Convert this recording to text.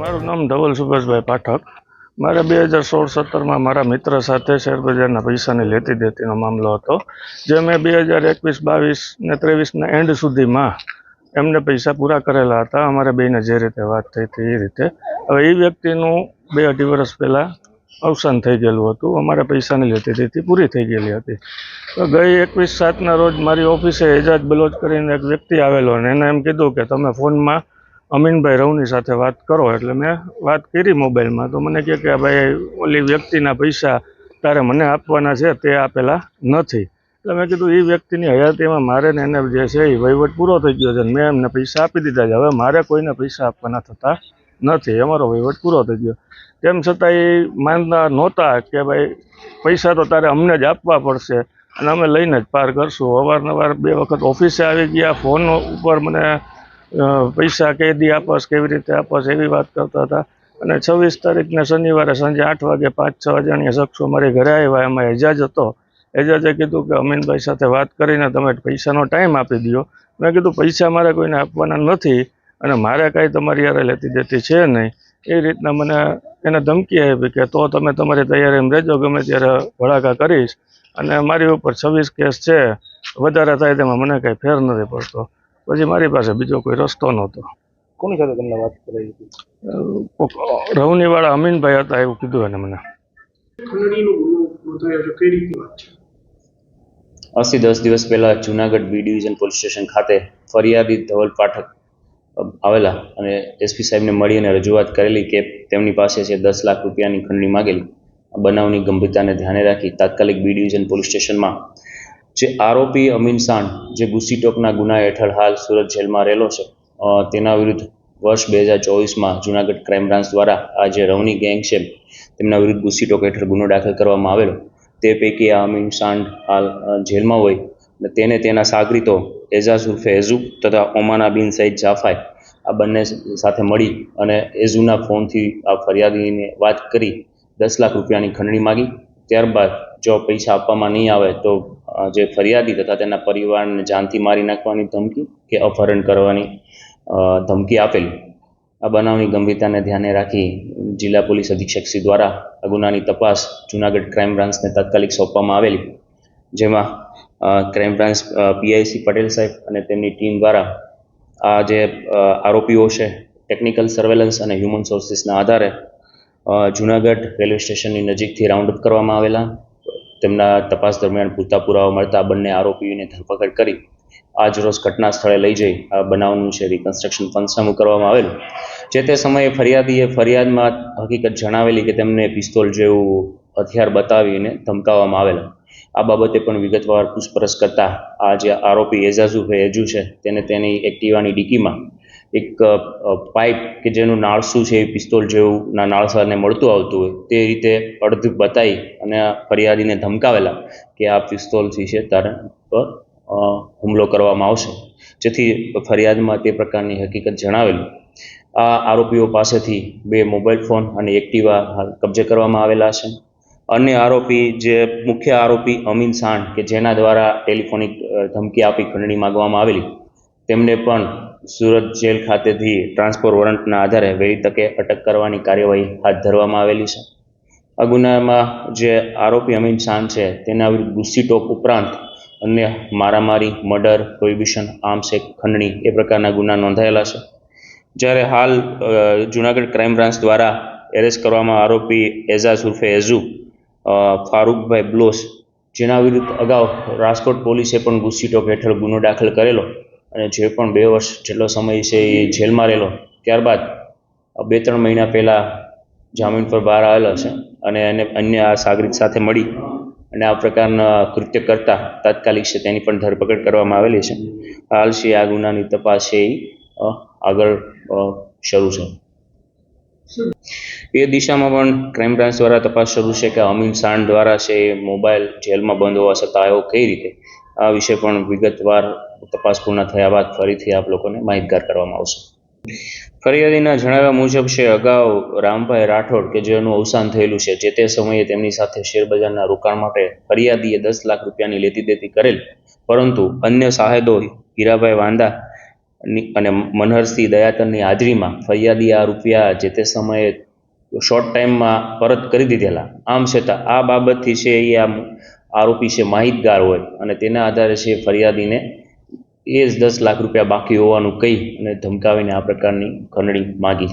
મારું નામ ધવલ સુભાષભાઈ પાઠક. મારે બે હજાર સોળ સત્તરમાં મારા મિત્ર સાથે શેરબજારના પૈસાની લેતી દેતીનો મામલો હતો, જે મેં બે હજાર એકવીસ બાવીસ ને ત્રેવીસના એન્ડ સુધીમાં એમને પૈસા પૂરા કરેલા હતા. અમારે બેને જે રીતે વાત થઈ હતી એ રીતે. હવે એ વ્યક્તિનું બે અઢી વર્ષ પહેલાં અવસાન થઈ ગયેલું હતું. અમારે પૈસાની લેતી દેતી પૂરી થઈ ગયેલી હતી. તો ગઈ એકવીસ સાતના રોજ મારી ઓફિસે એજાજ બલોચ કરીને એક વ્યક્તિ આવેલો અને એને એમ કીધું કે તમે ફોનમાં અમીનભાઈ રવની સાથે વાત કરો એટલે મેં વાત કરી મોબાઈલમાં. તો મને કહે કે ભાઈ ઓલી વ્યક્તિના પૈસા તારે મને આપવાના છે, તે આપેલા નથી. એટલે મેં કીધું એ વ્યક્તિની હયાતીમાં મારે ને એને જે છે એ વહીવટ પૂરો થઈ ગયો છે મેં એમને પૈસા આપી દીધા છે. હવે મારે કોઈને પૈસા આપવાના થતા નથી. અમારો વહીવટ પૂરો થઈ ગયો. તેમ છતાં એ માનતા નહોતા કે ભાઈ પૈસા તો તારે અમને જ આપવા પડશે અને અમે લઈને જ પાર કરશું. અવારનવાર બે વખત ઓફિસે આવી ગયા, ફોન ઉપર મને પૈસા કઈ દી આપસ કેવી રીતે આપસ એવી વાત કરતા હતા. અને છવ્વીસ તારીખને શનિવારે સાંજે આઠ વાગે પાંચ છ અજાણ્યા શખ્સો મારી ઘરે આવ્યા. એમાં એજાજ હતો. એજાજે કીધું કે અમીનભાઈ સાથે વાત કરીને તમે પૈસાનો ટાઈમ આપી દો મેં કીધું, પૈસા મારે કોઈને આપવાના નથી અને મારે કાંઈ તમારી યારે લેતી દેતી છે નહીં. એ રીતના મને એને ધમકી આપી કે, તો તમે તમારી તૈયારીમાં રહેજો, ગમે ત્યારે ભડાકા કરીશ. અને મારી ઉપર છવ્વીસ કેસ છે. વધારે થાય તેમાં મને કાંઈ ફેર નથી પડતો. પછી મારી પાસે બીજો કોઈ રસ્તો નહોતો. કોની સાથે તમને વાત કરાઈ હતી? રવનીવાળા અમીનભાઈ હતા એવું કીધું એને મને. આજથી દસ દિવસ પહેલા Junagadh B division police station ખાતે ફરિયાદી ધવલ પાઠક આવેલા અને એસપી સાહેબને મળી અને રજૂઆત કરેલી કે તેમની પાસે છે દસ લાખ રૂપિયાની ખંડણી માગેલી બનાવની ગંભીરતાને ધ્યાને રાખી તાત્કાલિક બી ડિવિઝન પોલીસ સ્ટેશનમાં જે આરોપી અમીન શાણ જે ગુસીટોકના ગુના હેઠળ હાલ સુરત જેલમાં રહેલો છે તેના વિરુદ્ધ વર્ષ બે હજાર ચોવીસમાં જુનાગઢ ક્રાઇમ બ્રાન્ચ દ્વારા આ જે રવની ગેંગ છે, તેમના વિરુદ્ધ ગુસીટોક હેઠળ ગુનો દાખલ કરવામાં આવેલો. તે પૈકી આ અમીન સાંડ હાલ જેલમાં હોય અને તેને તેના સાગરીતો એઝાઝ ઉર્ફે એઝુ તથા ઓમાના બિન સઈદ જાફાઈ આ બંને સાથે મળી અને એઝુના ફોનથી આ ફરિયાદીને વાત કરી દસ લાખ રૂપિયાની ખંડણી માગી. ત્યારબાદ જો પૈસા આપવામાં નહીં આવે તો જે ફરિયાદી તથા તેના પરિવારને જાનથી મારી નાખવાની ધમકી કે અપહરણ કરવાની ધમકી આપેલી. આ બનાવની ગંભીરતાને ધ્યાને રાખી જિલ્લા પોલીસ અધિક્ષક શ્રી દ્વારા આ ગુનાની તપાસ જુનાગઢ ક્રાઇમ બ્રાન્ચને તાત્કાલિક સોંપવામાં આવેલી. જેમાં ક્રાઇમ બ્રાન્ચ પીઆઈસી પટેલ સાહેબ અને તેમની ટીમ દ્વારા આ જે આરોપીઓ છે, ટેકનિકલ સર્વેલન્સ અને હ્યુમન સોર્સિસના આધારે જૂનાગઢ રેલવે સ્ટેશનની નજીકથી રાઉન્ડ અપ કરવામાં આવેલા. તેમના તપાસ દરમિયાન પૂરતા પુરાવા મળતા બંને આરોપીઓને ધરપકડ કરી આજ રોજ ઘટના સ્થળે લઈ જઈ આ બનાવનું છે રિકન્સ્ટ્રક્શન પંચનામું કરવામાં આવેલું. જે તે સમયે ફરિયાદીએ ફરિયાદમાં હકીકત જણાવેલી કે તેમને પિસ્તોલ જેવું હથિયાર બતાવીને ધમકાવવામાં આવેલા. આ બાબતે પણ વિગતવાર પૂછપરછ કરતા આ જે આરોપી એઝાઝુ એજુ છે, તેને તેની એક્ટિવાની ડીકીમાં એક પાઇપ કે જેનું નાળસું છે, એ પિસ્તોલ જેવું ના નાળસાને મળતું આવતું હોય, તે રીતે અડધ બતાવી અને ફરિયાદીને ધમકાવેલા કે આ પિસ્તોલ છે તારા પર હુમલો કરવામાં આવશે. જેથી ફરિયાદમાં તે પ્રકારની હકીકત જણાવેલી. આ આરોપીઓ પાસેથી બે મોબાઈલ ફોન અને એક્ટિવા કબજે કરવામાં આવેલા છે. અન્ય આરોપી, જે મુખ્ય આરોપી અમીન સાંડ કે જેના દ્વારા ટેલિફોનિક ધમકી આપી ખંડણી માંગવામાં આવેલી. તેમને પણ સુરત જેલ ખાતેથી ટ્રાન્સફર વોરંટના આધારે વહેલી તકે અટક કરવાની કાર્યવાહી હાથ ધરવામાં આવેલી છે. આ ગુનામાં જે આરોપી અમીન શાન છે, તેના વિરુદ્ધ ગુસ્સીટોક ઉપરાંત અન્ય મારામારી, મર્ડર, પ્રોહિબિશન, આર્મ્સ એક્ટ, ખંડણી એ પ્રકારના ગુના નોંધાયેલા છે. જ્યારે હાલ જુનાગઢ ક્રાઇમ બ્રાન્ચ દ્વારા એરેસ્ટ કરવામાં આરોપી એઝાઝ ઉર્ફે એઝુ ફારૂકભાઈ બ્લોસ, જેના વિરુદ્ધ અગાઉ રાજકોટ પોલીસે પણ ગુસ્સીટોક હેઠળ ગુનો દાખલ કરેલો અને જે પણ બે વર્ષ જેટલો સમય છે એ જેલમાં રહેલો, ત્યારબાદ બે ત્રણ મહિના પહેલાં જામીન પર બહાર આવેલો છે અને એને અન્ય આ સાગરિત સાથે મળી અને આ પ્રકારના કૃત્ય કરતા તાત્કાલિક છે તેની પણ ધરપકડ કરવામાં આવેલી છે. હાલ છે આ ગુનાની તપાસ છે એ આગળ શરૂ છે. એ દિશામાં પણ ક્રાઇમ બ્રાન્ચ દ્વારા તપાસ શરૂ છે કે અમીન સાંડ દ્વારા છે એ મોબાઈલ જેલમાં બંધ હોવા છતાં આવ્યો કઈ રીતે? આ વિશે પણ વિગતવાર તપાસ પૂર્ણ થયા બાદ ફરીથી આપ લોકોને માહિતગાર કરવામાં આવશે. ફરિયાદીના જણાવ્યા મુજબ છે, અગાઉ રામભાઈ રાઠોડ કે જેનું અવસાન થયેલું છે, જે તે સમયે તેમની સાથે શેરબજારના રોકાણ માટે ફરિયાદીએ દસ લાખ રૂપિયાની લેતી દેતી કરેલ. પરંતુ અન્ય સાહેદો હીરાભાઈ વાંદા અને મનહરસિંહ દયાતનની હાજરીમાં ફરિયાદી આ રૂપિયા જે તે સમયે શોર્ટ ટાઈમમાં પરત કરી દીધેલા. આમ છતાં આ બાબતથી છે એ આ આરોપી છે માહિતગાર હોય અને તેના આધારે છે ફરિયાદીને એ જ દસ લાખ રૂપિયા બાકી હોવાનું કહી અને ધમકાવીને આ પ્રકારની ખંડણી માગી.